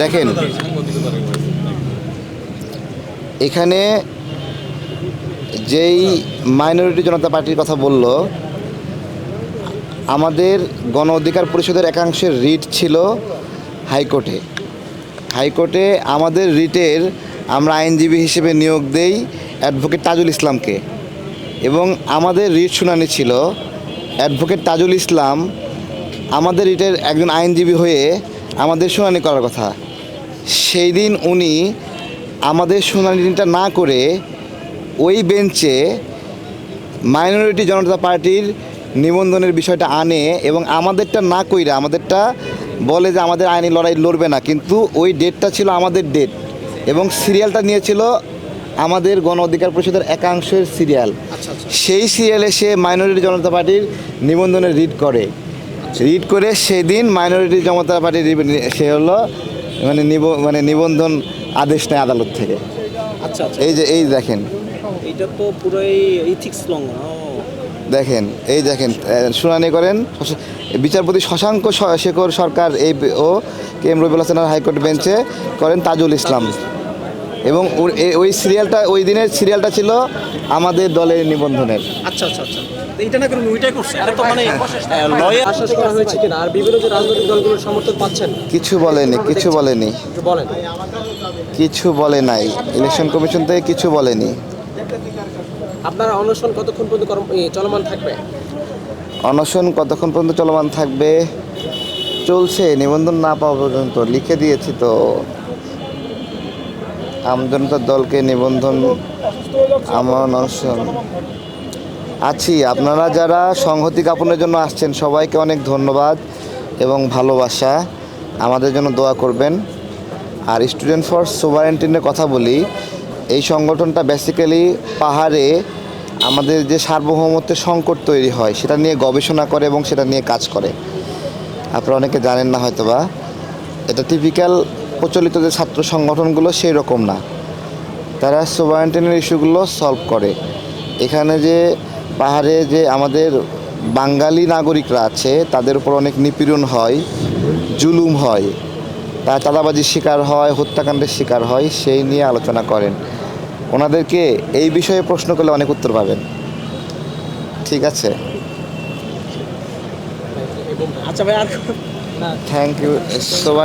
দেখেন, এখানে যেই মাইনরিটি জনতা পার্টির কথা বলল, আমাদের গণ অধিকার পরিষদের একাংশের রিট ছিল হাইকোর্টে। হাইকোর্টে আমাদের রিটের আমরা আইনজীবী হিসেবে নিয়োগ দেই অ্যাডভোকেট তাজুল ইসলামকে। এবং আমাদের রিট শুনানি ছিল অ্যাডভোকেট তাজুল ইসলাম আমাদের রিটের একজন আইনজীবী হয়ে আমাদের শুনানি করার কথা। সেই দিন উনি আমাদের শুনানিটা না করে ওই বেঞ্চে মাইনরিটি জনতা পার্টির নিবন্ধনের বিষয়টা আনে এবং আমাদেরটা না কইরা আমাদেরটা বলে যে আমাদের আইনি লড়াই লড়বে না। কিন্তু ওই ডেটটা ছিল আমাদের ডেট এবং সিরিয়ালটা নিয়েছিল আমাদের গণ অধিকার পরিষদের একাংশের সিরিয়াল। সেই সিরিয়ালে সে মাইনরিটি জনতা পার্টির নিবন্ধনে রিড করে। রিড করে সেদিন মাইনরিটি জনতা পার্টির সে হলো মানে নিব মানে নিবন্ধন আদেশ নেয় আদালত থেকে। আচ্ছা আচ্ছা। এই যে এই দেখেন। এটা তো পুরোই ইথিক্স লঙ্ঘন দেখেন এই দেখেন শুনানি করেন বিচারপতি শশাঙ্ক শেখর সরকার এই ও কে এম রবিউল হাসানের হাইকোর্ট বেঞ্চে করেন তাজুল ইসলাম। এবং ওর- ওই সিরিয়ালটা ওই দিনের সিরিয়ালটা ছিল আমাদের দলের নিবন্ধনের। আচ্ছা আচ্ছা আচ্ছা। এইটা না করে ওইটাই করছে? এটা তো মানে লয়ার আশ্বাস করা হয়েছে কিনা? আর বিভিন্ন যে রাজনৈতিক দলগুলোর সমর্থন পাচ্ছেন? কিছু বলেনি কিছু বলেনি। বলেন। কিছু বলে নাই। ইলেকশন কমিশন থেকে কিছু বলেনি। আপনারা অনশন কতক্ষণ পর্যন্ত চলমান থাকবে? অনশন কতক্ষণ পর্যন্ত চলমান থাকবে? চলছে নিবন্ধন না পাওয়া পর্যন্ত। লিখে দিয়েছি তো। আমজনতার দলকে নিবন্ধন আমার অনশন। আছি, আপনারা যারা সংহতি জ্ঞাপনের জন্য আসছেন, সবাইকে অনেক ধন্যবাদ এবং ভালোবাসা। আমাদের জন্য দোয়া করবেন। আর স্টুডেন্ট ফর সোভারেন্টিনের কথা বলি, এই সংগঠনটা বেসিক্যালি পাহাড়ে আমাদের যে সার্বভৌমত্বের সংকট তৈরি হয়, সেটা নিয়ে গবেষণা করে এবং সেটা নিয়ে কাজ করে। আপনারা অনেকে জানেন না হয়তোবা। এটা টিপিক্যাল প্রচলিত যে ছাত্র সংগঠনগুলো সেই রকম না। তারা সোভারেন্টিনের ইস্যুগুলো সলভ করে। এখানে যে পাহাড়ে যে আমাদের বাঙালি নাগরিকরা আছে তাদের উপর অনেক নিপীড়ন হয় জুলুম হয়। তারা চাঁদাবাজির শিকার হয় হত্যাকাণ্ডের শিকার হয় সেই নিয়ে আলোচনা করেন। ওনাদেরকে এই বিষয়ে প্রশ্ন করলে অনেক উত্তর পাবেন। ঠিক আছে? আচ্ছা ভাই আর থ্যাংক ইউ সোভার